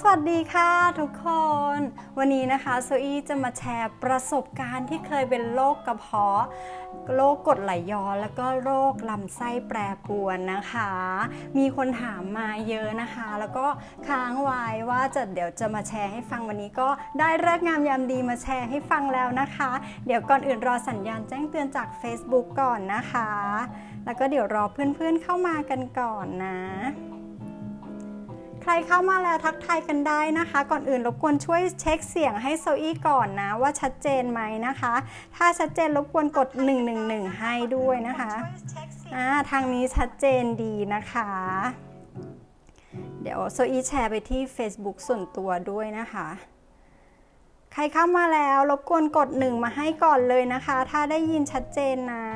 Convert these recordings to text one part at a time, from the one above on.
สวัสดีค่ะทุกคน วันนี้นะคะโซอี้จะมาแชร์ประสบการณ์ที่เคยเป็นโรคกระเพาะโรคกรดไหลย้อนแล้วก็โรคลำไส้แปรปรวนนะคะ มีคนถามมาเยอะนะคะ แล้วก็ค้างไว้ว่าจะเดี๋ยวจะมาแชร์ให้ฟังวันนี้ก็ได้เลิกงามยามดีมาแชร์ให้ฟังแล้วนะคะ เดี๋ยวก่อนอื่นรอสัญญาณแจ้งเตือนจาก Facebook ก่อนนะคะ แล้วก็เดี๋ยวรอเพื่อนๆเข้ามากันก่อนนะ ใครเข้ามาแล้วทักทายกันได้นะคะ ก่อนอื่นรบกวนช่วยเช็คเสียงให้โซอี้ก่อนนะว่าชัดเจนไหมนะคะ ถ้าชัดเจนรบกวนกด 111 ให้ด้วยนะคะอ่าทางนี้ชัดเจนดีนะคะ เดี๋ยวโซอี้แชร์ไปที่ Facebook ส่วนตัวด้วยนะคะใครเข้ามาแล้วรบกวนกด1มาให้ก่อนเลยนะคะ ถ้าได้ยินชัดเจนนะ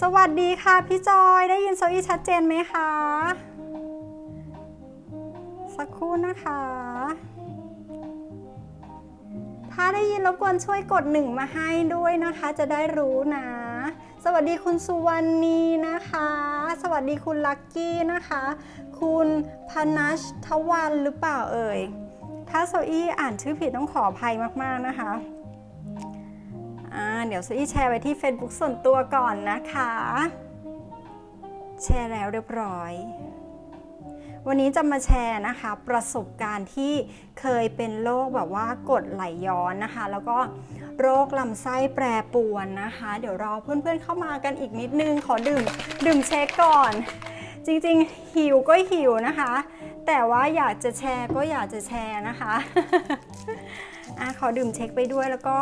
สวัสดีค่ะพี่จอยได้ยินโซอี้ชัดเจนไหมคะ สักครู่นะคะ ถ้าได้ยินรบกวนช่วยกดหนึ่งมาให้ด้วยนะคะ จะได้รู้นะ สวัสดีคุณสุวรรณีนะคะ สวัสดีคุณลักกี้นะคะ คุณพนัชทวันหรือเปล่าเอ่ย ถ้าโซอี้อ่านชื่อผิดต้องขออภัยมากๆนะคะอ่าเดี๋ยวโซอี้แชร์ไว้ที่ Facebook ส่วนตัวก่อนนะคะ แชร์แล้วเรียบร้อย วันนี้จะมาแชร์นะคะ ประสบการณ์ที่เคยเป็นโรคแบบว่ากดไหลย้อนนะคะ แล้วก็โรคลำไส้แปรปรวนนะคะ เดี๋ยวรอเพื่อนๆเข้ามากันอีกนิดนึงขอดื่มดื่มเช็คก่อน จริงๆหิวก็หิวนะคะ แต่ว่าอยากจะแชร์ก็อยากจะแชร์นะคะอะขอดื่มเช็คไปด้วยแล้วก็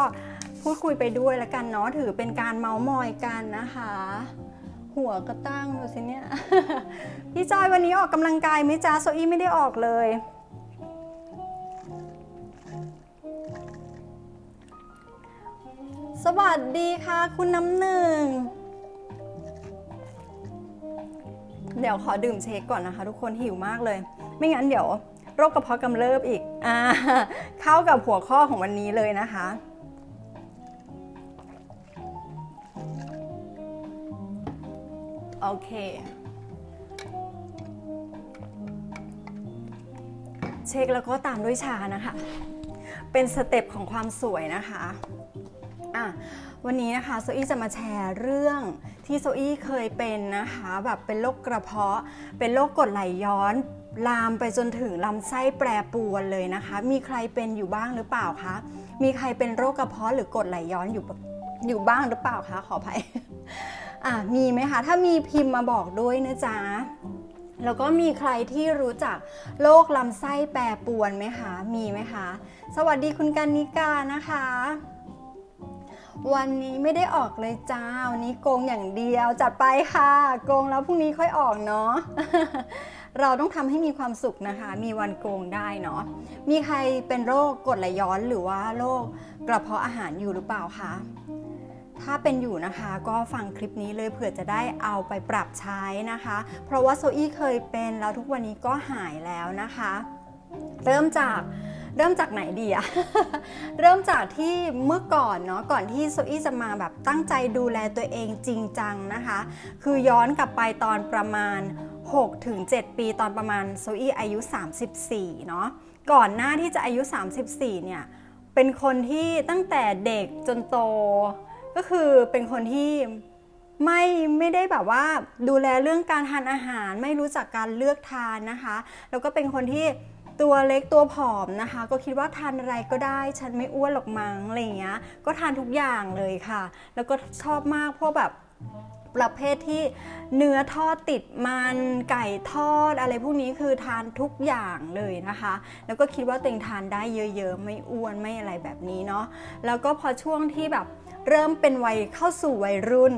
พูดคุยไปด้วยแล้วกันเนาะถือเป็นการเมาส์มอยกันนะคะ หัวก็ตั้งดูสิเนี่ย พี่จอยวันนี้ออกกำลังกายไหมจ๊ะโซอี้ไม่ได้ออกเลย สวัสดีค่ะคุณน้ำหนึ่ง เดี๋ยวขอดื่มเชคก่อนนะคะ ทุกคนหิวมากเลย ไม่งั้นเดี๋ยวโรคกระเพาะกำเริบอีก อ่า เข้ากับหัวข้อของวันนี้เลยนะคะ โอเค เช็คแล้วก็ตามด้วยชานะคะ เป็นสเต็ปของความสวยนะคะอะวันนี้นะคะโซอี้จะมาแชร์เรื่องที่โซอี้เคยเป็นนะคะแบบเป็นโรคกระเพาะ เป็นโรคกรดไหลย้อน ลามไปจนถึงลำไส้แปรปรวนเลยนะคะ มีใครเป็นอยู่บ้างหรือเปล่าคะมีใครเป็นโรคกระเพาะหรือกรดไหลย้อนอยู่อยู่บ้างหรือเปล่าคะขออภัย อะมีไหมคะ ถ้ามีพิมพ์มาบอกด้วยนะจ๊ะแล้วก็มีใครที่รู้จักโรคลำไส้แปรปวนไหมคะ มีไหมคะ สวัสดีคุณกันนิกานะคะ วันนี้ไม่ได้ออกเลยจ้าวันนี้โกงอย่างเดียว จัดไปค่ะ โกงแล้วพรุ่งนี้ค่อยออกเนาะ เราต้องทำให้มีความสุขนะคะ มีวันโกงได้เนาะ มีใครเป็นโรคกรดไหลย้อนหรือว่าโรคกระเพาะอาหารอยู่หรือเปล่าคะ ถ้าเป็นอยู่นะคะก็ฟังคลิปนี้เลยเผื่อจะได้เอาไปปรับใช้นะคะ เพราะว่าโซอี้เคยเป็นแล้วทุกวันนี้ก็หายแล้วนะคะ เริ่มจากเริ่มจากไหนดีอะเริ่มจากที่เมื่อก่อนเนาะก่อนที่โซอี้จะมาแบบตั้งใจดูแลตัวเองจริงจังนะคะ คือย้อนกลับไปตอนประมาณ 6-7 ปีตอนประมาณโซอี้อายุ 34 เนาะก่อนหน้าที่จะอายุ 34 เนี่ยเป็นคนที่ตั้งแต่เด็กจนโต ก็คือเป็นคนที่ไม่ไม่ได้แบบว่าดูแลเรื่องการทานอาหาร ไม่รู้จักการเลือกทานนะคะ แล้วก็เป็นคนที่ตัวเล็กตัวผอมนะคะ ก็คิดว่าทานอะไรก็ได้ ฉันไม่อ้วนหรอกมั้งอะไรอย่างเงี้ยก็ทานทุกอย่างเลยค่ะ แล้วก็ชอบมากพวกแบบ ประเภทที่เนื้อทอดติดมันไก่ทอดอะไรพวกนี้คือทานทุกอย่างเลยนะคะ แล้วก็คิดว่าตัวเองทานได้เยอะๆ ไม่อ้วนไม่อะไรแบบนี้เนาะแล้วก็พอช่วงที่แบบเริ่มเป็นวัยเข้าสู่วัยรุ่น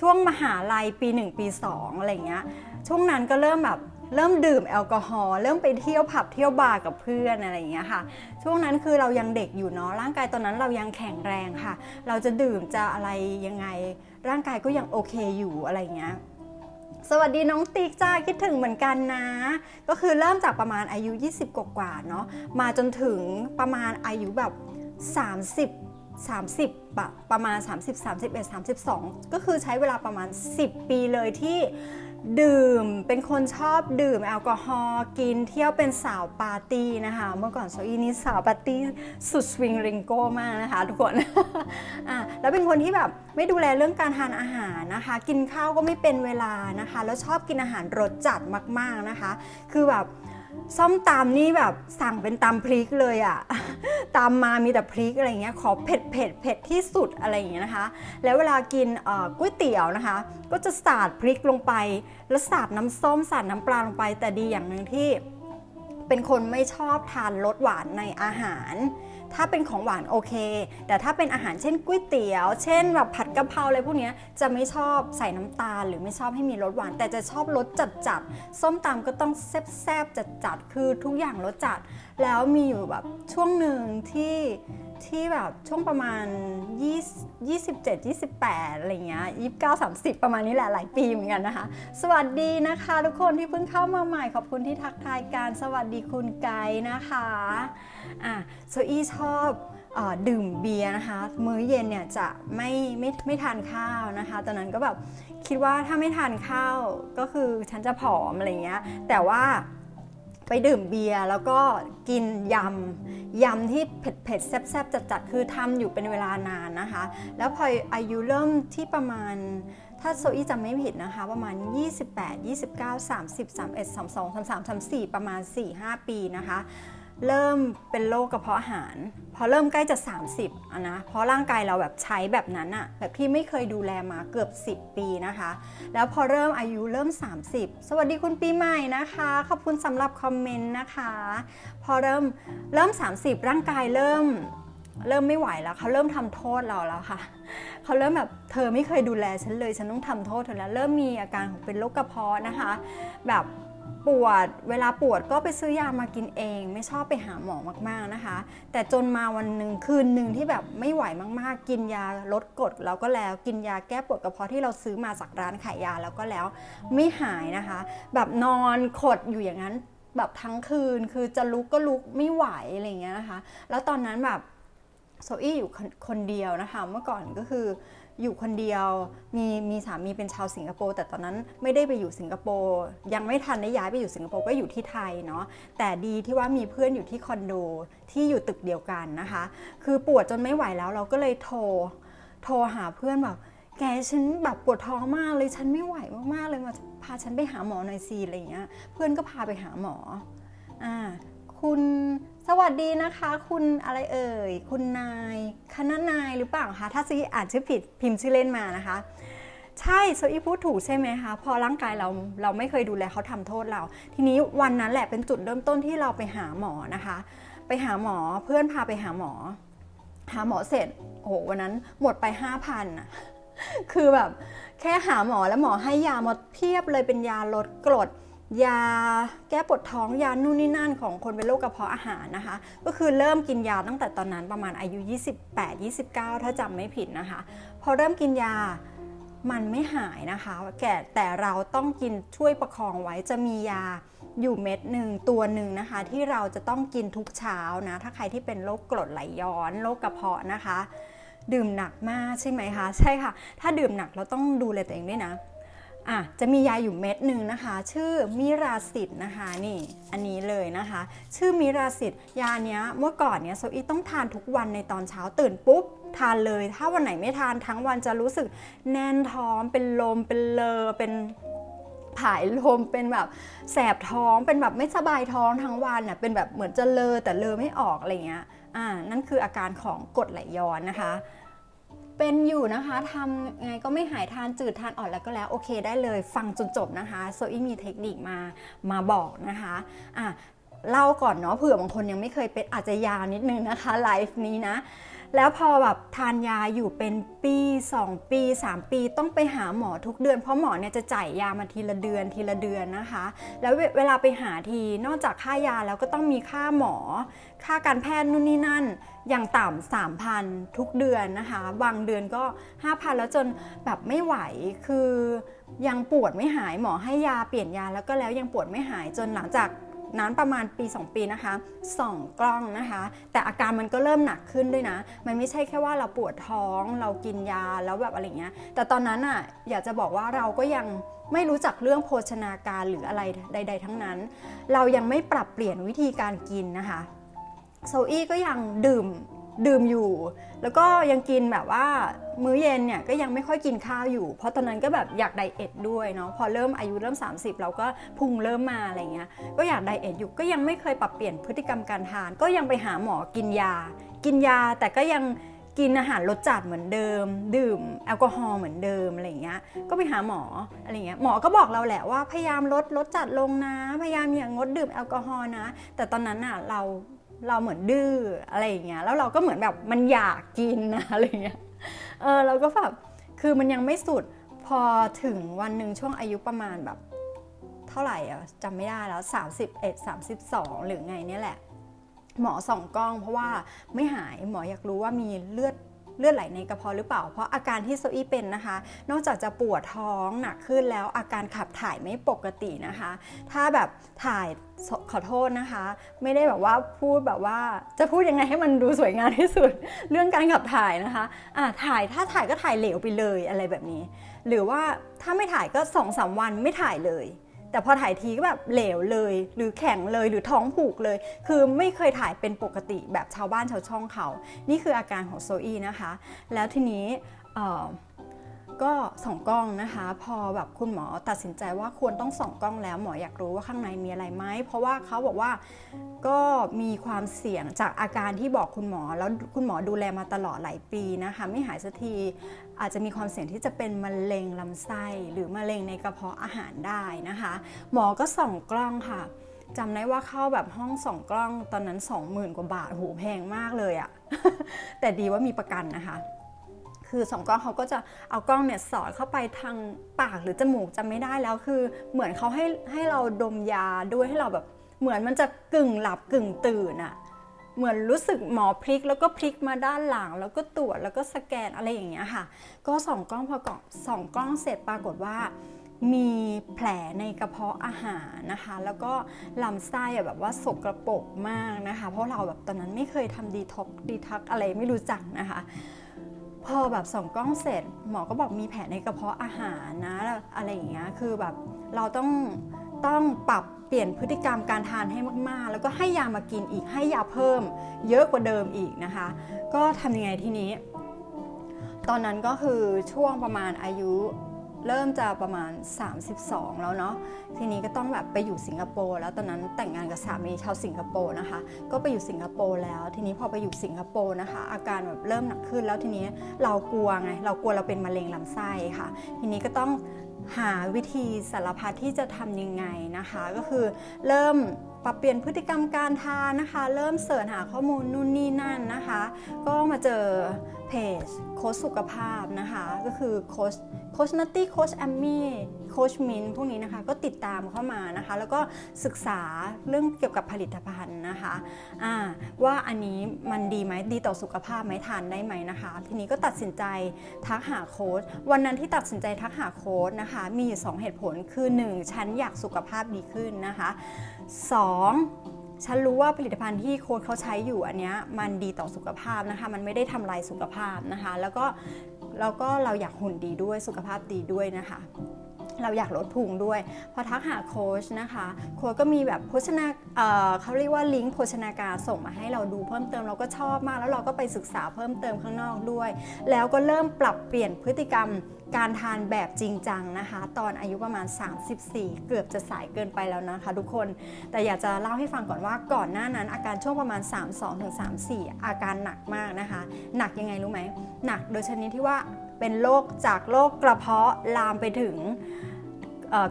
ช่วงมหาลัยปี 1 ปี 2 อะไรเงี้ยช่วงนั้นก็เริ่มแบบเริ่มดื่มแอลกอฮอล์เริ่มไปเที่ยวผับเที่ยวบาร์กับเพื่อนอะไรอย่างเงี้ยค่ะ ช่วงนั้นคือเรายังเด็กอยู่เนาะร่างกายตอนนั้นเรายังแข็งแรงค่ะ เราจะดื่มจะอะไรยังไง ร่างกายก็ยังโอเคอยู่อะไรเงี้ยสวัสดีน้องติ๊กจ้าคิดถึงเหมือนกันนะ ก็คือเริ่มจากประมาณอายุ 20 กว่าๆเนาะมาจนถึงประมาณอายุแบบ 30 30ปะประมาณ 30 31 32 ก็คือใช้เวลาประมาณ 10 ปีเลยที่ ดื่มเป็นคนชอบดื่มแอลกอฮอล์กินเที่ยวเป็นสาวปาร์ตี้นะคะ เมื่อก่อนโซอีนี่สาวปาร์ตี้สุดสวิงริงโก้มากนะคะทุกคนอะแล้วเป็นคนที่แบบไม่ดูแลเรื่องการทานอาหารนะคะ กินข้าวก็ไม่เป็นเวลานะคะ แล้วชอบกินอาหารรสจัดมากๆนะคะ คือแบบ ส้มตำนี่แบบสั่งเป็นตำพริกเลยอะตามมามีแต่พริกอะไรเงี้ยขอเผ็ดเผ็ดเผ็ดที่สุดอะไรอย่างเงี้ยนะคะ แล้วเวลากินก๋วยเตี๋ยวนะคะ ก็จะสาดพริกลงไป แล้วสาดน้ำส้มสาดน้ำปลาลงไป แต่ดีอย่างหนึ่งที่เป็นคนไม่ชอบทานรสหวานในอาหาร ถ้าเป็นของหวานโอเค แต่ถ้าเป็นอาหารเช่นก๋วยเตี๋ยว เช่นแบบผัดกะเพราอะไรพวกนี้จะไม่ชอบใส่น้ำตาล หรือไม่ชอบให้มีรสหวาน แต่จะชอบรสจัดจัดๆส้มตำก็ต้องแซ่บๆจัดจัดๆคือทุกอย่างรสจัด แล้วมีอยู่แบบช่วงหนึ่งที่ที่แบบช่วงประมาณ 20 27 28 อะไรเงี้ย29 30 ประมาณนี้แหละหลายปีเหมือนกันนะคะ สวัสดีนะคะทุกคนที่เพิ่งเข้ามาใหม่ ขอบคุณที่ทักทายการสวัสดีคุณไกด์นะคะ อะโซอี้ชอบอดื่มเบียร์นะคะ มื้อเย็นเนี่ยจะไม่ไม่ไม่ทานข้าวนะคะ ตอนนั้นก็แบบคิดว่าถ้าไม่ทานข้าวก็คือฉันจะผอมอะไรเงี้ย แต่ว่าไปดื่มเบียร์แล้วก็กินยำ ยำที่เผ็ดเผ็ดๆแซ่บๆจัดๆคือทำอยู่เป็นเวลานานนะคะ แล้วพออายุเริ่มที่ประมาณ ถ้าโซอี้จำไม่ผิดนะคะ ประมาณ 28 29 30 31 32 33 34 ประมาณ 4-5 ปีนะคะ เริ่มเป็นโรคกระเพาะอาหาร พอเริ่มใกล้จะ 30อะนะเพราะร่างกายเราแบบใช้แบบนั้นอะแบบที่ไม่เคยดูแลมาเกือบ 10 ปีนะคะ แล้วพอเริ่มอายุเริ่ม 30 สวัสดีคุณปีใหม่นะคะ ขอบคุณสำหรับคอมเมนต์นะคะ พอเริ่มเริ่ม 30 ร่างกายเริ่มเริ่มไม่ไหวแล้วเขาเริ่มทำโทษเราแล้วค่ะเขาเริ่มแบบเธอไม่เคยดูแลฉันเลย ฉันต้องทำโทษเธอแล้ว เริ่มมีอาการของเป็นโรคกระเพาะนะคะ แบบ ปวดเวลาปวดก็ไปซื้อยามากินเอง ไม่ชอบไปหาหมอมากๆนะคะ แต่จนมาวันหนึ่งคืนหนึ่งที่แบบไม่ไหวมากๆ กินยาลดกรดแล้วก็แล้วกินยาแก้ปวดกระเพาะที่เราซื้อมาจากร้านขายยาแล้วก็แล้วไม่หายนะคะ แบบนอนขดอยู่อย่างนั้นแบบทั้งคืนคือจะลุกก็ลุกไม่ไหวอะไรเงี้ยนะคะ แล้วตอนนั้นแบบโซอี้อยู่คนคนเดียวนะคะ เมื่อก่อนก็คือ อยู่คนเดียว มีมีสามีเป็นชาวสิงคโปร์แต่ตอนนั้นไม่ได้ไปอยู่สิงคโปร์ยังไม่ทันได้ย้ายไปอยู่สิงคโปร์ก็อยู่ที่ไทยเนาะแต่ดีที่ว่ามีเพื่อนอยู่ที่คอนโดที่อยู่ตึกเดียวกันนะคะ คือปวดจนไม่ไหวแล้วเราก็เลยโทรโทรหาเพื่อนแบบแกฉันแบบปวดท้องมากเลยฉันไม่ไหวมากๆเลยมาพาฉันไปหาหมอหน่อยสิอะไรเงี้ยเพื่อนก็พาไปหาหมออ่าคุณ สวัสดีนะคะ คุณอะไรเอ่ย คุณนายคณะนายหรือเปล่าคะถ้าซีอ่านชื่อผิดพิมพ์ชื่อเล่นมานะคะ ใช่โซอีพูดถูกใช่ไหมคะพอร่างกายเราเราไม่เคยดูแลเขาทำโทษเรา ทีนี้วันนั้นแหละเป็นจุดเริ่มต้นที่เราไปหาหมอนะคะ ไปหาหมอเพื่อนพาไปหาหมอ หาหมอเสร็จโอ้โหวันนั้นหมดไปห้าพันอะคือแบบแค่หาหมอแล้วหมอให้ยามาเพียบเลยเป็นยาลดกรด ยาแก้ปวดท้องยานู่นนี่นั่นของคนเป็นโรคกระเพาะอาหารนะคะ ก็คือเริ่มกินยาตั้งแต่ตอนนั้นประมาณอายุ 28 29 ถ้าจำไม่ผิดนะคะ พอเริ่มกินยามันไม่หายนะคะแก่แต่เราต้องกินช่วยประคองไว้จะมียาอยู่เม็ดหนึ่งตัวหนึ่งนะคะ ที่เราจะต้องกินทุกเช้านะ ถ้าใครที่เป็นโรคกรดไหลย้อนโรคกระเพาะนะคะ ดื่มหนักมากใช่ไหมคะ ใช่ค่ะ ถ้าดื่มหนักเราต้องดูแลตัวเองด้วยนะ อะจะมียาอยู่เม็ดหนึ่งนะคะ ชื่อมิราสิตนะคะนี่อันนี้เลยนะคะ ชื่อมิราสิตยาเนี้ยเมื่อก่อนเนี้ยโซอีต้องทานทุกวันในตอนเช้าตื่นปุ๊บทานเลย ถ้าวันไหนไม่ทานทั้งวันจะรู้สึกแน่นท้องเป็นลมเป็นเลอเป็นผายลมเป็นแบบแสบท้องเป็นแบบไม่สบายท้องทั้งวันน่ะเป็นแบบเหมือนจะเลอแต่เลอไม่ออกอะไรเงี้ยอ่านั่นคืออาการของกรดไหลย้อนนะคะ เป็นอยู่นะคะทำไงก็ไม่หายทานจืดทานอ่อนแล้วก็แล้วโอเคได้เลย ฟังจนจบนะคะโซอี้มีเทคนิคมามาบอกนะคะอะเล่าก่อนเนาะเผื่อบางคนยังไม่เคยเป็นอาจจะยาวนิดนึงนะคะไลฟ์นี้นะ แล้วพอแบบทานยาอยู่เป็นปี 2 ปี 3 ปีต้องไปหาหมอทุกเดือน เพราะหมอเนี่ยจะจ่ายยามาทีละเดือนทีละเดือนนะคะ แล้วเวลาไปหาทีนอกจากค่ายาแล้วก็ต้องมีค่าหมอ ค่าการแพทย์นู่นนี่นั่นอย่างต่ำสามพันทุกเดือนนะคะ บางเดือนก็ 5,000 แล้วจนแบบไม่ไหวคือยังปวดไม่หายหมอให้ยาเปลี่ยนยาแล้วก็แล้วยังปวดไม่หายจนหลังจาก นั้นประมาณปี 2 ปีนะคะส่องกล้องนะคะ แต่อาการมันก็เริ่มหนักขึ้นด้วยนะ มันไม่ใช่แค่ว่าเราปวดท้อง เรากินยาแล้วแบบอะไรเงี้ย แต่ตอนนั้นอะอยากจะบอกว่าเราก็ยังไม่รู้จักเรื่องโภชนาการหรืออะไรใด ๆ ทั้งนั้น เรายังไม่ปรับเปลี่ยนวิธีการกินนะคะโซอี้ก็ยังดื่ม ดื่มอยู่ แล้วก็ยังกินแบบว่ามื้อเย็นเนี่ยก็ยังไม่ค่อยกินข้าวอยู่ เพราะตอนนั้นก็แบบอยากไดเอทด้วยเนาะพอเริ่มอายุเริ่ม 30 เราก็พุงเริ่มมาอะไรเงี้ยก็อยากไดเอทอยู่ก็ยังไม่เคยปรับเปลี่ยนพฤติกรรมการทาน ก็ยังไปหาหมอกินยา กินยาแต่ก็ยังกินอาหารรสจัดเหมือนเดิม ดื่มแอลกอฮอล์เหมือนเดิมอะไรเงี้ยก็ไปหาหมออะไรเงี้ยหมอก็บอกเราแหละว่าพยายามลดลดจัดลงนะ พยายามอย่างงดดื่มแอลกอฮอล์นะ แต่ตอนนั้นอะเรา เราเหมือนดื้ออะไรอย่างเงี้ยแล้วเราก็เหมือนแบบมันอยากกินนะอะไรเงี้ยเออเราก็แบบคือมันยังไม่สุดพอถึงวันหนึ่งช่วงอายุประมาณแบบ เท่าไหร่อะจำไม่ได้แล้ว 31 32 หรือไงเนี่ยแหละ หมอส่องกล้องเพราะว่าไม่หายหมออยากรู้ว่ามีเลือด เลือดไหลในกระเพาะหรือเปล่า เพราะอาการที่โซอี้เป็นนะคะ นอกจากจะปวดท้องหนักขึ้นแล้วอาการขับถ่ายไม่ปกตินะคะ ถ้าแบบถ่ายขอโทษนะคะ ไม่ได้แบบว่าพูดแบบว่าจะพูดยังไงให้มันดูสวยงามที่สุด เรื่องการขับถ่ายนะคะอะถ่ายถ้าถ่ายก็ถ่ายเหลวไปเลยอะไรแบบนี้ หรือว่าถ้าไม่ถ่ายก็2องสามวันไม่ถ่ายเลย แต่พอถ่ายทีก็แบบเหลวเลย หรือแข็งเลยหรือท้องผูกเลย คือไม่เคยถ่ายเป็นปกติแบบชาวบ้านชาวช่องเขา นี่คืออาการของโซอี้นะคะ แล้วทีนี้ ก็ส่องกล้องนะคะ พอแบบคุณหมอตัดสินใจว่าควรต้องส่องกล้องแล้วหมออยากรู้ว่าข้างในมีอะไรไหมเพราะว่าเขาบอกว่าก็มีความเสี่ยงจากอาการที่บอกคุณหมอ แล้วคุณหมอดูแลมาตลอดหลายปีนะคะ ไม่หายสักทีอาจจะมีความเสี่ยงที่จะเป็นมะเร็งลำไส้หรือมะเร็งในกระเพาะอาหารได้นะคะ หมอก็ส่องกล้องค่ะจำได้ว่าเข้าแบบห้องส่องกล้องตอนนั้น 20,000 กว่าบาทโหแพงมากเลยอะแต่ดีว่ามีประกันนะคะ คือสองกล้องเขาก็จะเอากล้องเนี่ยสอดเข้าไปทางปากหรือจมูกจำไม่ได้แล้วคือ เหมือนเขาให้ให้เราดมยาด้วยให้เราแบบ เหมือนมันจะกึ่งหลับกึ่งตื่นอะเหมือนรู้สึกหมอพลิกแล้วก็พลิกมาด้านหลัง แล้วก็ตรวจแล้วก็สแกนอะไรอย่างเงี้ยค่ะ ก็ส่องกล้องพอกล่องส่องกล้องเสร็จปรากฏว่ามีแผลในกระเพาะอาหารนะคะ แล้วก็ลำไส้อะแบบว่าสกรปรกมากนะคะ เพราะเราแบบตอนนั้นไม่เคยทำดีท็อกดีทักอะไรไม่รู้จักนะคะ พอแบบส่องกล้องเสร็จ หมอก็บอกมีแผลในกระเพาะอาหารนะอะไรอย่างเงี้ยคือแบบเราต้องต้องปรับเปลี่ยนพฤติกรรมการทานให้มาก ๆ แล้วก็ให้ยามากินอีกให้ยาเพิ่ม เยอะกว่าเดิมอีกนะคะ ก็ทำยังไงทีนี้ ตอนนั้นก็คือช่วงประมาณอายุ เริ่มจะประมาณ 32 แล้วเนาะทีนี้ก็ต้องแบบไปอยู่สิงคโปร์แล้วตอนนั้นแต่งงานกับสามีชาวสิงคโปร์นะคะ ก็ไปอยู่สิงคโปร์แล้ว ทีนี้พอไปอยู่สิงคโปร์นะคะ อาการแบบเริ่มหนักขึ้นแล้วทีนี้เรากลัวไงเรากลัวเราเป็นมะเร็งลำไส้ค่ะ ทีนี้ก็ต้องหาวิธีสารพัดที่จะทำยังไงนะคะ ก็คือเริ่มปรับเปลี่ยนพฤติกรรมการทานนะคะ เริ่มเสิร์ชหาข้อมูลนู่นนี่นั่นนะคะ ก็มาเจอเพจโค้ชสุขภาพนะคะ ก็คือโค้ช โค้ชนัตตี้โค้ชแอมมี่โค้ชมินพวกนี้นะคะก็ติดตามเข้ามานะคะ แล้วก็ศึกษาเรื่องเกี่ยวกับผลิตภัณฑ์นะคะอ่าว่าอันนี้มันดีไหมดีต่อสุขภาพไหมทานได้ไหมนะคะ ทีนี้ก็ตัดสินใจทักหาโค้ชวันนั้นที่ตัดสินใจทักหาโค้ชนะคะ มีอยู่สองเหตุผลคือ 1 ฉันอยากสุขภาพดีขึ้นนะคะ 2. ฉันรู้ว่าผลิตภัณฑ์ที่โค้ดเขาใช้อยู่อันเนี้ยมันดีต่อสุขภาพนะคะ มันไม่ได้ทำลายสุขภาพนะคะ แล้วก็แล้วก็เราอยากหุ่นดีด้วยสุขภาพดีด้วยนะคะ เราอยากลดพุงด้วย พอทักหาโค้ชนะคะโค้ชก็มีแบบโภชนาเเขาเรียกว่าลิงก์โภชนาการส่งมาให้เราดูเพิ่มเติมเราก็ชอบมาก แล้วเราก็ไปศึกษาเพิ่มเติมข้างนอกด้วย แล้วก็เริ่มปรับเปลี่ยนพฤติกรรมการทานแบบจริงจังนะคะ ตอนอายุประมาณ 34 เกือบจะสายเกินไปแล้วนะคะ ทุกคนแต่อยากจะเล่าให้ฟังก่อนว่าก่อนหน้านั้นอาการช่วงประมาณ 32ถึง34 อาการหนักมากนะคะ หนักยังไงรู้ไหมหนักโดยชนิดที่ว่าเป็นโรคจากโรคกระเพาะลามไปถึง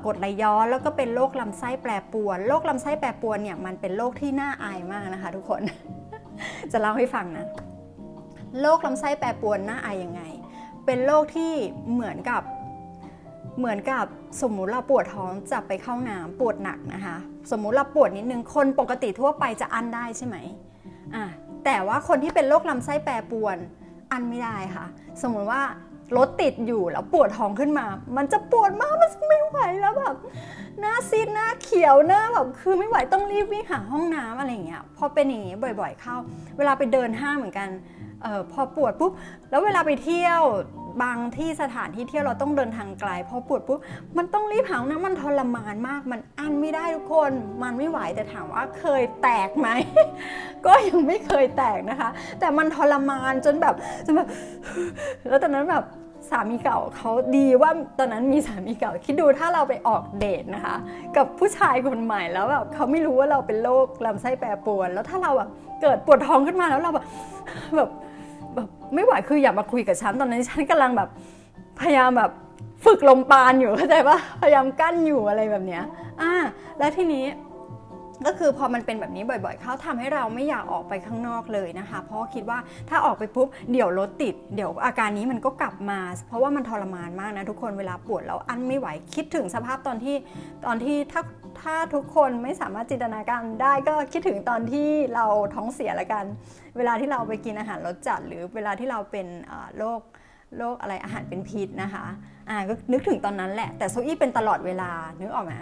กดไหลย้อนแล้วก็เป็นโรคลำไส้แปรปรวนโรคลำไส้แปรปรวนเนี่ยมันเป็นโรคที่น่าอายมากนะคะทุกคน จะเล่าให้ฟังนะโรคลำไส้แปรปรวนน่าอายยังไง เป็นโรคที่เหมือนกับเหมือนกับสมมุติเราปวดท้องจะไปเข้าน้ำปวดหนักนะคะ สมมุติเราปวดนิดนึงคนปกติทั่วไปจะอั้นได้ใช่ไหมอะแต่ว่าคนที่เป็นโรคลำไส้แปรปรวนอันไม่ได้ค่ะ สมมุติว่า รถติดอยู่แล้วปวดท้องขึ้นมา มันจะปวดมากมันไม่ไหวแล้วแบบ หน้าซีดหน้าเขียวหน้าแบบคือไม่ไหวต้องรีบวิ่งหาห้องน้ำอะไรเงี้ยพอเป็นอย่างงี้บ่อย ๆ เข้า เวลาไปเดินห้างเหมือนกันออพอปวดปุ๊บแล้วเวลาไปเที่ยวบางที่สถานที่เที่ยวเราต้องเดินทางไกลพอปวดปุ๊บมันต้องรีบหาห้องน้ำมันทรมานมาก มันอั้นไม่ได้ทุกคน มันไม่ไหวแต่ถามว่าเคยแตกไหม ก็ยังไม่เคยแตกนะคะ แต่มันทรมานจนแบบจนแบบแล้วตอนนั้นแบบ สามีเก่าเขาดีว่าตอนนั้นมีสามีเก่า คิดดูถ้าเราไปออกเดทนะคะ กับผู้ชายคนใหม่แล้วแบบเขาไม่รู้ว่าเราเป็นโรคลำไส้แปรปรวน แล้วถ้าเราแบบเกิดปวดท้องขึ้นมาแล้วเราแบบแบบแบบไม่ไหวคืออย่ามาคุยกับฉันตอนนั้นฉันกำลังแบบพยายามแบบฝึกลมปานอยู่เข้าใจปะพยายามกั้นอยู่อะไรแบบเนี้ยอ่าแล้วทีนี้ ก็คือพอมันเป็นแบบนี้บ่อยๆ เขาทำให้เราไม่อยากออกไปข้างนอกเลยนะคะ เพราะคิดว่าถ้าออกไปปุ๊บเดี๋ยวรถติด เดี๋ยวอาการนี้มันก็กลับมา เพราะว่ามันทรมานมากนะทุกคนเวลาปวดแล้วอั้นไม่ไหวคิดถึงสภาพตอนที่ตอนที่ถ้าถ้าทุกคนไม่สามารถจินตนาการได้ก็คิดถึงตอนที่เราท้องเสียละกัน เวลาที่เราไปกินอาหารรสจัด หรือเวลาที่เราเป็นโรคโรคอะไรอาหารเป็นพิษนะคะอ่าก็นึกถึงตอนนั้นแหละแต่โซอี้เป็นตลอดเวลานึกออกไหม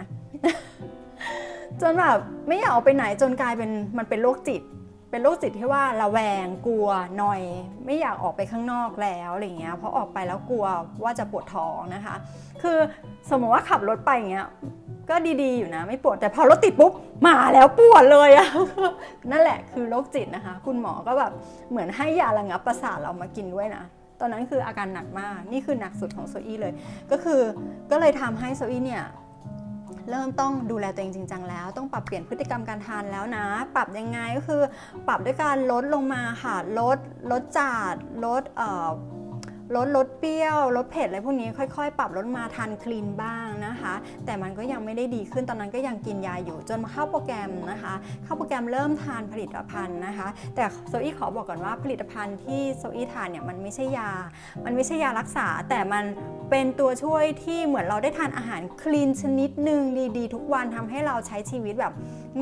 จนแบบไม่อยากออกไปไหนจนกลายเป็นมันเป็นโรคจิต เป็นโรคจิตที่ว่าระแวงกลัวหน่อย ไม่อยากออกไปข้างนอกแล้วอะไรเงี้ยเพราะออกไปแล้วกลัวว่าจะปวดท้องนะคะ คือสมมติว่าขับรถไปอย่างเงี้ยก็ดีๆอยู่นะไม่ปวดแต่พอรถติดปุ๊บมาแล้วปวดเลยอะนั่นแหละคือโรคจิตนะคะ คุณหมอก็แบบเหมือนให้ยาระงับประสาทเรามากินด้วยนะตอนนั้นคืออาการหนักมากนี่คือหนักสุดของโซอี้เลย ก็คือก็เลยทำให้โซอี้เนี่ย เริ่มต้องดูแลตัวเองจริงจังแล้ว ต้องปรับเปลี่ยนพฤติกรรมการทานแล้วนะ ปรับยังไงก็คือ ปรับด้วยการลดลงมาค่ะลดลดจาดลดเอ่อ ลดลดเปรี้ยวลดเผ็ดอะไรพวกนี้ค่อย ๆ ปรับลดมาทานคลีนบ้างนะคะ แต่มันก็ยังไม่ได้ดีขึ้นตอนนั้นก็ยังกินยาอยู่จนมาเข้าโปรแกรมนะคะ เข้าโปรแกรมเริ่มทานผลิตภัณฑ์นะคะ แต่โซอี้ขอบอกก่อนว่าผลิตภัณฑ์ที่โซอี้ทานเนี่ยมันไม่ใช่ยา มันไม่ใช่ยารักษา แต่มันเป็นตัวช่วยที่เหมือนเราได้ทานอาหารคลีนชนิดหนึ่งดีๆ ทุกวันทำให้เราใช้ชีวิตแบบ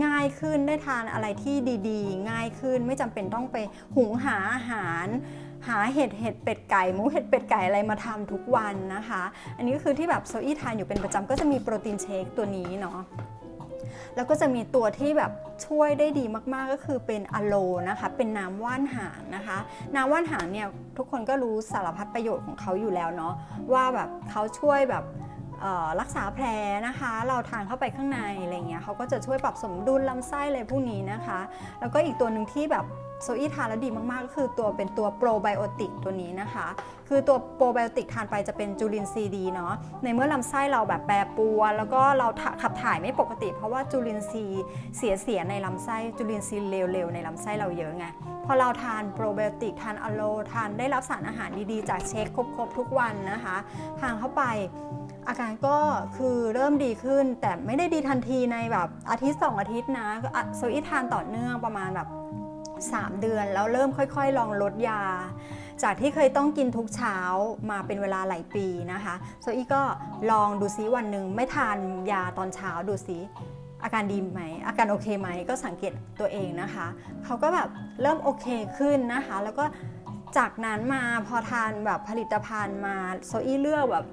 ง่ายขึ้นได้ทานอะไรที่ดีๆ ง่ายขึ้นไม่จำเป็นต้องไปหุงหาอาหาร หาเห็ดเห็ดเป็ดไก่หมูเห็ดเป็ดไก่อะไรมาทำทุกวันนะคะ อันนี้ก็คือที่แบบโซอี้ทานอยู่เป็นประจำก็จะมีโปรตีนเชคตัวนี้เนาะแล้วก็จะมีตัวที่แบบช่วยได้ดีมากๆก็คือเป็นอะโลนะคะ เป็นน้ำว่านหางนะคะ น้ำว่านหางเนี่ยทุกคนก็รู้สารพัดประโยชน์ของเขาอยู่แล้วเนาะว่าแบบเขาช่วยแบบรักษาแผลนะคะ เราทานเข้าไปข้างในอะไรเงี้ยเขาก็จะช่วยปรับสมดุลลำไส้อะไรพวกนี้นะคะ แล้วก็อีกตัวหนึ่งที่แบบ โซอี้ทานแล้วดีมาก ๆ ก็คือตัวเป็นตัวโปรไบโอติกตัวนี้นะคะ คือตัวโปรไบโอติกทานไปจะเป็นจุลินทรีย์ดีเนาะในเมื่อลำไส้เราแบบแปรปรวนแล้วก็เราขับถ่ายไม่ปกติ เพราะว่าจุลินทรีย์เสียเสียในลำไส้จุลินทรีย์เลวๆในลำไส้เราเยอะไงพอเราทานโปรไบโอติกทานอะโลทานได้รับสารอาหารดีๆ จากเช็คครบๆทุกวันนะคะทานเข้าไปอาการก็คือเริ่มดีขึ้นแต่ไม่ได้ดีทันทีในแบบอาทิตย์สองอาทิตย์นะก็อะโซอี้ทานต่อเนื่องประมาณแบบ 3 เดือน แล้วเริ่มค่อยๆ ลองลดยา จากที่เคยต้องกินทุกเช้ามาเป็นเวลาหลายปีนะคะโซอี้ก็ลองดูซิวันหนึ่งไม่ทานยาตอนเช้าดูซิอาการดีไหม อาการโอเคไหม ก็สังเกตตัวเองนะคะ เขาก็แบบเริ่มโอเคขึ้นนะคะ แล้วก็จากนั้นมาพอทานแบบผลิตภัณฑ์มาโซอี้เลือกแบบ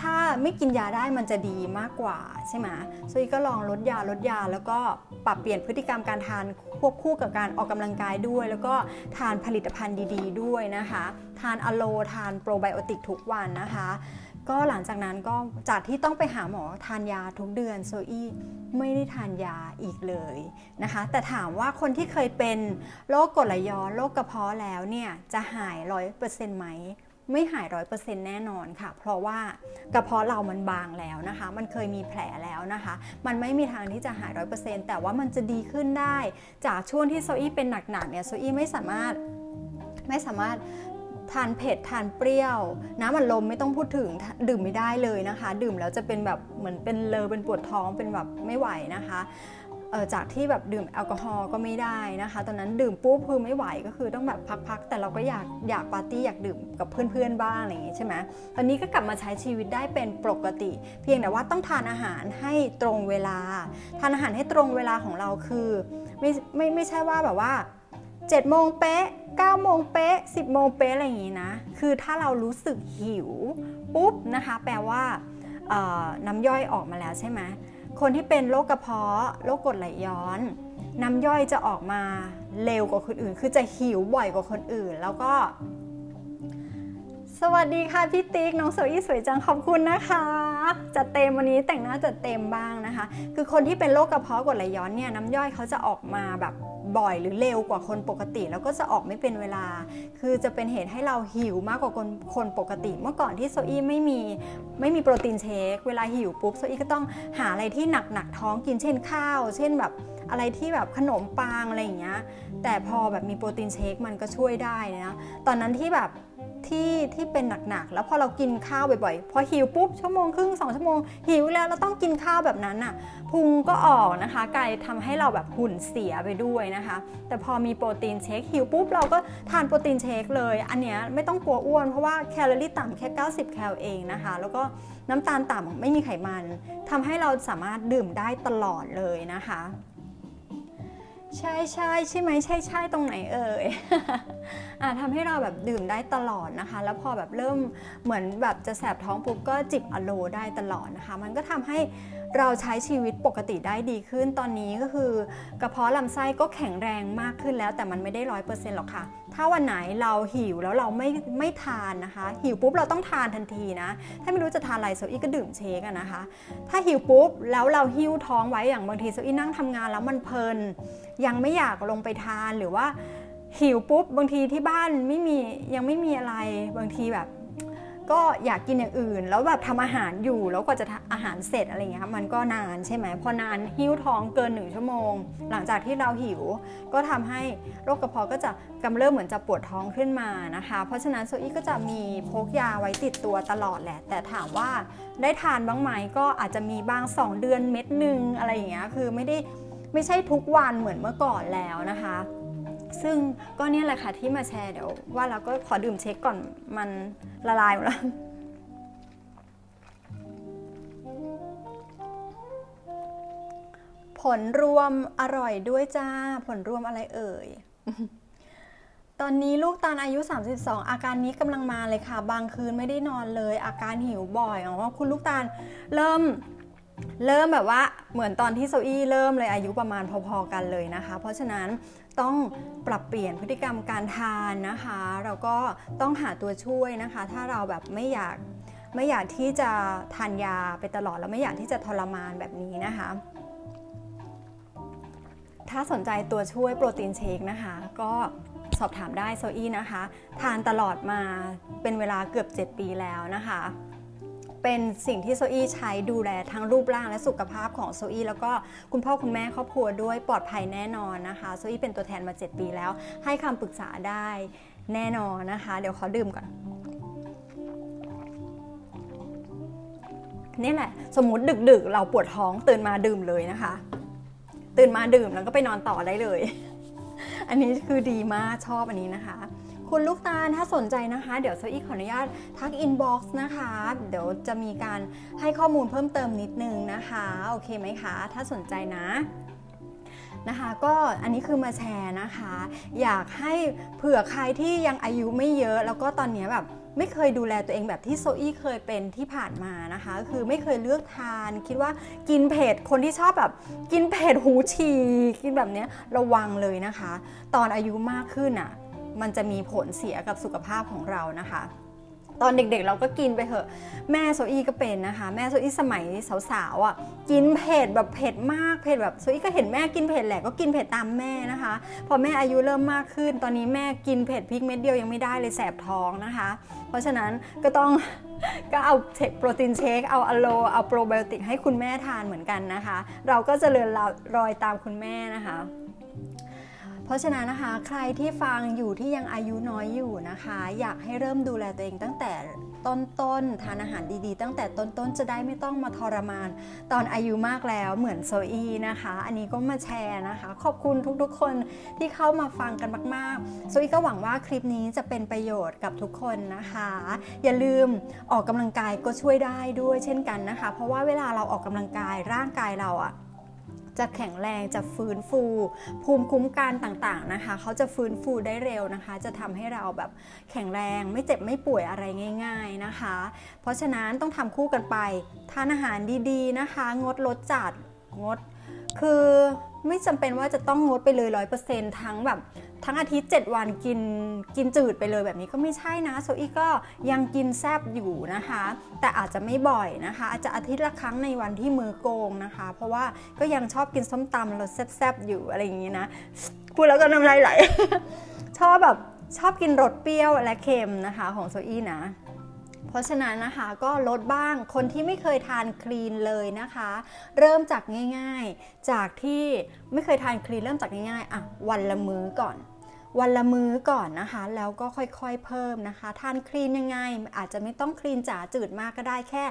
ถ้าไม่กินยาได้มันจะดีมากกว่าใช่ไหมโซอี้ก็ลองลดยาลดยาแล้วก็ปรับเปลี่ยนพฤติกรรมการทานควบคู่กับการออกกำลังกายด้วย แล้วก็ทานผลิตภัณฑ์ดี ๆ ด้วยนะคะ ทานอะโลทานโปรไบโอติกทุกวันนะคะ ก็หลังจากนั้นก็จากที่ต้องไปหาหมอทานยาทุกเดือนโซอี้ไม่ได้ทานยาอีกเลยนะคะ แต่ถามว่าคนที่เคยเป็นโรคกรดไหลย้อนโรคกระเพาะแล้วเนี่ยจะหายร้อยเปอร์เซ็นต์ไหม ไม่หายร้อยเปอร์เซ็นต์แน่นอนค่ะ เพราะว่ากระเพาะเรามันบางแล้วนะคะ มันเคยมีแผลแล้วนะคะ มันไม่มีทางที่จะหายร้อยเปอร์เซ็นต์แต่ว่ามันจะดีขึ้นได้ จากช่วงที่โซอี้เป็นหนักๆเนี่ยโซอี้ไม่สามารถไม่สามารถทานเผ็ดทานเปรี้ยวน้ำอัดลมไม่ต้องพูดถึงดื่มไม่ได้เลยนะคะ ดื่มแล้วจะเป็นแบบเหมือนเป็นเลอเป็นปวดท้องเป็นแบบไม่ไหวนะคะ จากที่แบบดื่มแอลกอฮอล์ก็ไม่ได้นะคะ ตอนนั้นดื่มปุ๊บคือไม่ไหวก็คือต้องแบบพักๆ แต่เราก็อยากอยากปาร์ตี้อยากดื่มกับเพื่อนๆบ้างอะไรอย่างงี้ใช่ไหมตอนนี้ก็กลับมาใช้ชีวิตได้เป็นปกติ เพียงแต่ว่าต้องทานอาหารให้ตรงเวลา ทานอาหารให้ตรงเวลาของเราคือไม่ไม่ไม่ใช่ว่าแบบว่า7โมงเป๊ะ9โมงเป๊ะ10โมงเป๊ะอะไรอย่างงี้นะ คือถ้าเรารู้สึกหิวปุ๊บนะคะ แปลว่าน้ำย่อยออกมาแล้วใช่ไหม คนที่เป็นโรคกระเพาะโรคกรดไหลย้อน น้ำย่อยจะออกมาเร็วกว่าคนอื่น คือจะหิวบ่อยกว่าคนอื่น แล้วก็ สวัสดีค่ะพี่ติ๊กน้องโซอี้สวยจังขอบคุณนะคะจัดเต็มวันนี้แต่งหน้าจัดเต็มบ้างนะคะ คือคนที่เป็นโรคกระเพาะกรดไหลย้อนเนี่ยน้ำย่อยเขาจะออกมาแบบบ่อยหรือเร็วกว่าคนปกติ แล้วก็จะออกไม่เป็นเวลา คือจะเป็นเหตุให้เราหิวมากกว่าคนคนปกติ เมื่อก่อนที่โซอี้ไม่มีไม่มีโปรตีนเชค เวลาหิวปุ๊บโซอี้ก็ต้องหาอะไรที่หนักหนักท้องกินเช่นข้าว เช่นแบบอะไรที่แบบขนมปังอะไรอย่างเงี้ยแต่พอแบบมีโปรตีนเชคมันก็ช่วยได้นะตอนนั้นที่แบบ ที่ที่เป็นหนักๆ แล้วพอเรากินข้าวบ่อยๆ พอหิวปุ๊บชั่วโมงครึ่งสองชั่วโมงหิวแล้วเราต้องกินข้าวแบบนั้นน่ะพุงก็ออกนะคะกลายทำให้เราแบบหุ่นเสียไปด้วยนะคะ แต่พอมีโปรตีนเชคหิวปุ๊บเราก็ทานโปรตีนเชคเลย อันเนี้ยไม่ต้องกลัวอ้วนเพราะว่าแคลอรี่ต่ำแค่ 90 แคลเองนะคะ แล้วก็น้ำตาลต่ำไม่มีไขมันทำให้เราสามารถดื่มได้ตลอดเลยนะคะ ใช่ใช่ใช่ไหมใช่ใช่ตรงไหนเอ่ยอะทำให้เราแบบดื่มได้ตลอดนะคะ แล้วพอแบบเริ่มเหมือนแบบจะแสบท้องปุ๊บก็จิบอะโลได้ตลอดนะคะ มันก็ทำให้เราใช้ชีวิตปกติได้ดีขึ้นตอนนี้ก็คือกระเพาะลำไส้ก็แข็งแรงมากขึ้นแล้ว แต่มันไม่ได้ร้อยเปอร์เซ็นต์หรอกค่ะ ถ้าวันไหนเราหิวแล้วเราไม่ไม่ทานนะคะ หิวปุ๊บเราต้องทานทันทีนะ ถ้าไม่รู้จะทานอะไรโซอี้ก็ดื่มเชคอะนะคะ ถ้าหิวปุ๊บแล้วเราหิ้วท้องไว้อย่างบางทีโซอี้นั่งทำงานแล้วมันเพลิน ยังไม่อยากลงไปทานหรือว่าหิวปุ๊บบางทีที่บ้านไม่มียังไม่มีอะไรบางทีแบบ ก็อยากกินอย่างอื่น แล้วแบบทำอาหารอยู่แล้วกว่าจะอาหารเสร็จอะไรเงี้ยมันก็นานใช่ไหมพอนานหิ้วท้องเกินหนึ่งชั่วโมง หลังจากที่เราหิว ก็ทำให้โรคกระเพาะก็จะกำเริบเหมือนจะปวดท้องขึ้นมานะคะ เพราะฉะนั้นโซอี้ก็จะมีพกยาไว้ติดตัวตลอดแหละ แต่ถามว่าได้ทานบ้างไหมก็อาจจะมีบาง 2 เดือนเม็ดหนึ่งอะไรอย่างเงี้ยคือไม่ได้ ไม่ใช่ทุกวันเหมือนเมื่อก่อนแล้วนะคะ ซึ่งก็เนี่ยแหละค่ะที่มาแชร์เดี๋ยวว่าเราก็ขอดื่มเช็คก่อนมันละลายหมดแล้วผลรวมอร่อยด้วยจ้า ผลรวมอะไรเอ่ย ตอนนี้ลูกตาลอายุ 32 อาการนี้กำลังมาเลยค่ะ บางคืนไม่ได้นอนเลย อาการหิวบ่อยอ๋อคุณลูกตาลเริ่ม เริ่มแบบว่าเหมือนตอนที่โซอี้เริ่มเลยอายุประมาณพอๆกันเลยนะคะ เพราะฉะนั้นต้องปรับเปลี่ยนพฤติกรรมการทานนะคะ เราก็ต้องหาตัวช่วยนะคะ ถ้าเราแบบไม่อยากไม่อยากที่จะทานยาไปตลอดแล้วไม่อยากที่จะทรมานแบบนี้นะคะ ถ้าสนใจตัวช่วยโปรตีนเชคนะคะ ก็สอบถามได้โซอี้นะคะ ทานตลอดมาเป็นเวลาเกือบ 7 ปีแล้วนะคะ เป็นสิ่งที่โซอี้ใช้ดูแลทั้งรูปร่างและสุขภาพของโซอี้แล้วก็คุณพ่อคุณแม่ครอบครัวด้วยปลอดภัยแน่นอนนะคะโซอี้เป็นตัวแทนมา 7 ปีแล้ว ให้คำปรึกษาได้แน่นอนนะคะ เดี๋ยวขอดื่มก่อนนี่แหละ สมมติดึกๆ เราปวดท้องตื่นมาดื่มเลยนะคะ ตื่นมาดื่มแล้วก็ไปนอนต่อได้เลย อันนี้คือดีมากชอบอันนี้นะคะ คุณลูกตาลถ้าสนใจนะคะ เดี๋ยวโซอี้ขออนุญาตทักอินบ็อกซ์นะคะ เดี๋ยวจะมีการให้ข้อมูลเพิ่มเติมนิดนึงนะคะ โอเคไหมคะ ถ้าสนใจนะนะคะก็อันนี้คือมาแชร์นะคะ อยากให้เผื่อใครที่ยังอายุไม่เยอะ แล้วก็ตอนนี้แบบไม่เคยดูแลตัวเองแบบที่โซอี้เคยเป็นที่ผ่านมานะคะ คือไม่เคยเลือกทาน คิดว่ากินเผ็ดคนที่ชอบแบบกินเผ็ดหูฉี่กินแบบเนี้ยระวังเลยนะคะ ตอนอายุมากขึ้นอะ มันจะมีผลเสียกับสุขภาพของเรานะคะ ตอนเด็กๆเราก็กินไปเถอะ แม่โซอี้ก็เป็นนะคะ แม่โซอี้สมัยสาวๆอะกินเผ็ดแบบเผ็ดมากเผ็ดแบบโซอี้ก็เห็นแม่กินเผ็ดแหละก็กินเผ็ดตามแม่นะคะ พอแม่อายุเริ่มมากขึ้น ตอนนี้แม่กินเผ็ดพริกเม็ดเดียวยังไม่ได้เลยแสบท้องนะคะ เพราะฉะนั้นก็ต้องก็เอาเทคโปรตีนเชค เอาอะโล เอาโปรไบโอติกให้คุณแม่ทานเหมือนกันนะคะ เราก็จะเริญรอยตามคุณแม่นะคะ เพราะฉะนั้นนะคะ ใครที่ฟังอยู่ที่ยังอายุน้อยอยู่นะคะ อยากให้เริ่มดูแลตัวเองตั้งแต่ต้นๆทานอาหารดีๆ ตั้งแต่ต้นๆจะได้ไม่ต้องมาทรมาน ตอนอายุมากแล้วเหมือนโซอีนะคะ อันนี้ก็มาแชร์นะคะ ขอบคุณทุกๆ คนที่เข้ามาฟังกันมากๆโซอีก็หวังว่าคลิปนี้จะเป็นประโยชน์กับทุกคนนะคะ อย่าลืมออกกำลังกายก็ช่วยได้ด้วยเช่นกันนะคะ เพราะว่าเวลาเราออกกำลังกายร่างกายเราอะ จะแข็งแรงจะฟื้นฟู ภูมิคุ้มกันต่างๆนะคะ เขาจะฟื้นฟูได้เร็วนะคะ จะทำให้เราแบบแข็งแรงไม่เจ็บไม่ป่วยอะไรง่าย ๆนะคะ เพราะฉะนั้นต้องทำคู่กันไป ทานอาหารดีๆนะคะ งดรสจัดงดคือ ไม่จำเป็นว่าจะต้องงดไปเลยร้อยเปอร์เซ็นต์ทั้งแบบทั้งอาทิตย์ 7 วันกินกินจืดไปเลยแบบนี้ก็ไม่ใช่นะโซอี้ก็ยังกินแซบอยู่นะคะ แต่อาจจะไม่บ่อยนะคะ อาจจะอาทิตย์ละครั้งในวันที่มือโกงนะคะ เพราะว่าก็ยังชอบกินส้มตำรสแซบๆอยู่อะไรอย่างนี้นะพูดแล้วก็น้ำลายไหลชอบแบบชอบกินรสเปรี้ยวและเค็มนะคะของโซอี้นะ เพราะฉะนั้นนะคะก็ลดบ้างคนที่ไม่เคยทานคลีนเลยนะคะ เริ่มจากง่ายๆ จากที่ไม่เคยทานคลีนเริ่มจากง่ายๆอะวันละมื้อก่อน วันละมื้อก่อนนะคะ แล้วก็ค่อยๆเพิ่มนะคะ ทานคลีนยังไง อาจจะไม่ต้องคลีนจ๋าจืดมากก็ได้แค่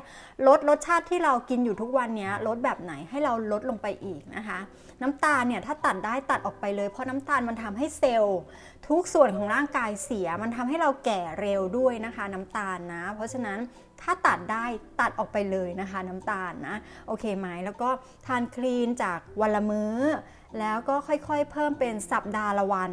ลดรสชาติที่เรากินอยู่ทุกวันนี้ลดแบบไหนให้เราลดลงไปอีกนะคะ น้ำตาลเนี่ยถ้าตัดได้ตัดออกไปเลยเพราะน้ำตาลมันทำให้เซลล์ทุกส่วนของร่างกายเสีย มันทำให้เราแก่เร็วด้วยนะคะ น้ำตาลนะ เพราะฉะนั้นถ้าตัดได้ตัดออกไปเลยนะคะ น้ำตาลนะโอเคไหมแล้วก็ทานคลีนจากวันละมื้อ แล้วก็ค่อยๆ เพิ่มเป็นสัปดาห์ละวัน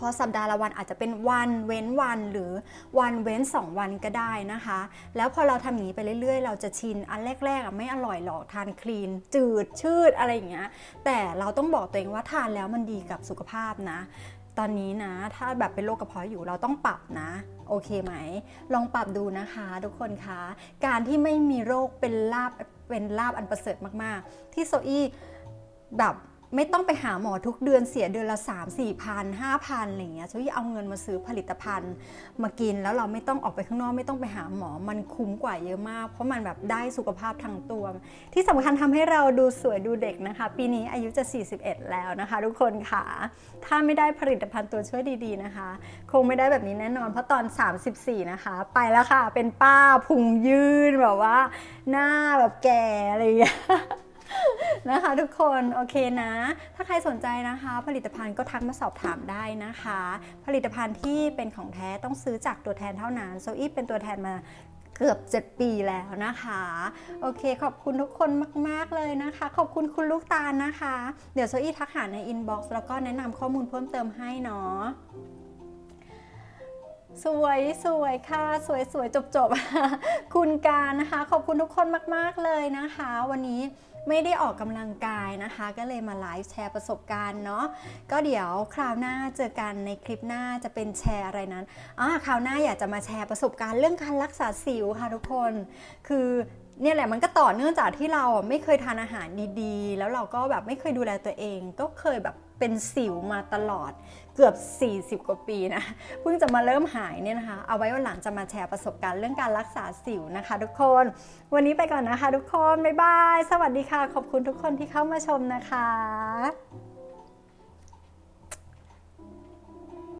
เพราะสัปดาห์ละวันอาจจะเป็นวันเว้นวันหรือวันเว้น 2 วันก็ได้นะคะ แล้วพอเราทำอย่างนี้ไปเรื่อย ๆ เราจะชินอันแรกๆไม่อร่อยหรอกทานคลีน จืดชืดอะไรอย่างเงี้ยแต่เราต้องบอกตัวเองว่าทานแล้วมันดีกับสุขภาพนะ ตอนนี้นะถ้าแบบเป็นโรคกระเพาะอยู่เราต้องปรับนะโอเคไหม ลองปรับดูนะคะทุกคนคะการที่ไม่มีโรคเป็นลาบเป็นลาบอันประเสริฐมากๆ ที่โซอี้แบบ ไม่ต้องไปหาหมอทุกเดือนเสียเดือนละ 3 4พัน5พันอะไรเงี้ยโซอี้เอาเงินมาซื้อผลิตภัณฑ์มากินแล้วเราไม่ต้องออกไปข้างนอกไม่ต้องไปหาหมอมันคุ้มกว่าเยอะมาก เพราะมันแบบได้สุขภาพทางตัว ที่สำคัญทำให้เราดูสวยดูเด็กนะคะ ปีนี้อายุจะ 41 แล้วนะคะ ทุกคนค่ะ ถ้าไม่ได้ผลิตภัณฑ์ตัวช่วยดีๆนะคะ คงไม่ได้แบบนี้แน่นอนเพราะตอน 34 นะคะ ไปแล้วค่ะเป็นป้าพุงยืนแบบว่า หน้าแบบแก่อะไรอย่างเงี้ย นะคะทุกคนโอเคนะ ถ้าใครสนใจนะคะ ผลิตภัณฑ์ก็ทักมาสอบถามได้นะคะ ผลิตภัณฑ์ที่เป็นของแท้ต้องซื้อจากตัวแทนเท่านั้นโซอี้เป็นตัวแทนมาเกือบ 7 ปีแล้วนะคะ โอเคขอบคุณทุกคนมาก ๆ เลยนะคะ ขอบคุณคุณลูกตาลนะคะ เดี๋ยวโซอี้ทักหาในอินบ็อกซ์แล้วก็แนะนำข้อมูลเพิ่มเติมให้เนาะสวยสวยค่ะ สวยสวยจบจบคุณการนะคะ ขอบคุณทุกคนมาก ๆ เลยนะคะ วันนี้ ไม่ได้ออกกำลังกายนะคะ ก็เลยมาไลฟ์แชร์ประสบการณ์เนาะก็เดี๋ยวคราวหน้าเจอกันในคลิปหน้าจะเป็นแชร์อะไรนั้นอ่าคราวหน้าอยากจะมาแชร์ประสบการณ์เรื่องการรักษาสิวค่ะทุกคน คือเนี่ยแหละมันก็ต่อเนื่องจากที่เราไม่เคยทานอาหารดีๆ แล้วเราก็แบบไม่เคยดูแลตัวเอง ก็เคยแบบเป็นสิวมาตลอด เกือบ 40 กว่าปีนะ เพิ่งจะมาเริ่มหายเนี่ยนะคะ เอาไว้วันหลังจะมาแชร์ประสบการณ์เรื่องการรักษาสิวนะคะ ทุกคน วันนี้ไปก่อนนะคะ ทุกคน บ๊ายบาย สวัสดีค่ะ ขอบคุณทุกคนที่เข้ามาชมนะคะ